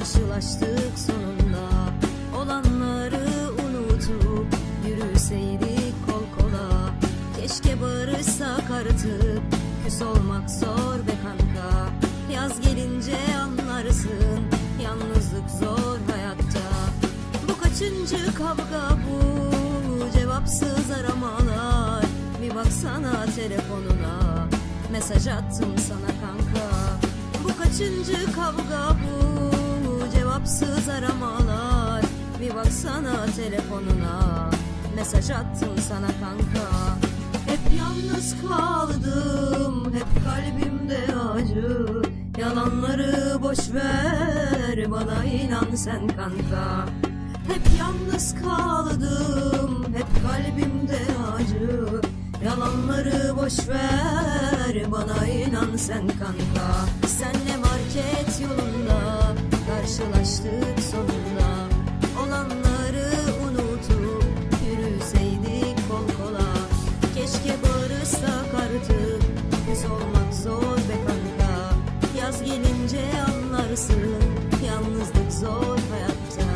Karşılaştık sonunda. Olanları unutup Yürüseydik kol kola. Keşke barışsak artık Küs olmak zor be kanka. Yaz gelince anlarsın Yalnızlık zor hayatta. Bu kaçıncı kavga bu? Cevapsız aramalar. Bir baksana telefonuna Mesaj attım sana kanka. Bu kaçıncı kavga bu Cevapsız aramalar. Bir baksana telefonuna Mesaj attım sana kanka. Hep yalnız kaldım Hep kalbimde acı. Yalanları boş ver Bana inan sen kanka. Hep yalnız kaldım Hep kalbimde acı. Yalanları boş ver Bana inan sen kanka Keşke barışsak artık olmak zor be Yaz gelince anlarsın Yalnızlık zor hayatta.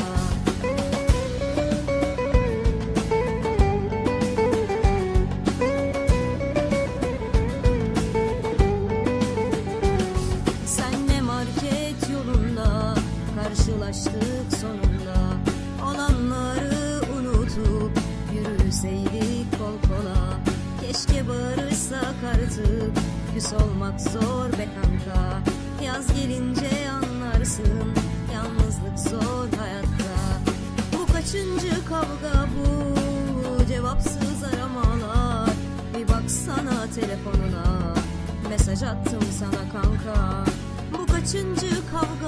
Senle market yolunda karşılaştık sonunda. Olanları Keşke barışsak artık. Küs olmak zor be kanka. Yaz gelince anlarsın. Yalnızlık zor hayatta. Bu kaçıncı kavga bu? Cevapsız aramalar. Bir baksana telefonuna. Mesaj attım sana kanka. Bu kaçıncı kavga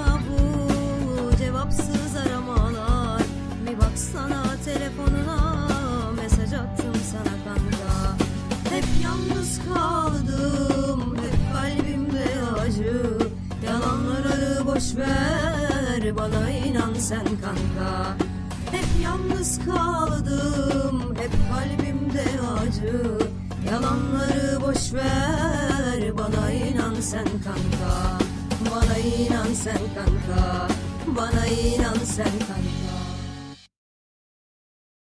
ver Bana inan sen kanka. Hep yalnız kaldım Hep kalbimde acı. Yalanları boş ver Bana inan sen kanka. Bana inan sen kanka Bana inan sen kanka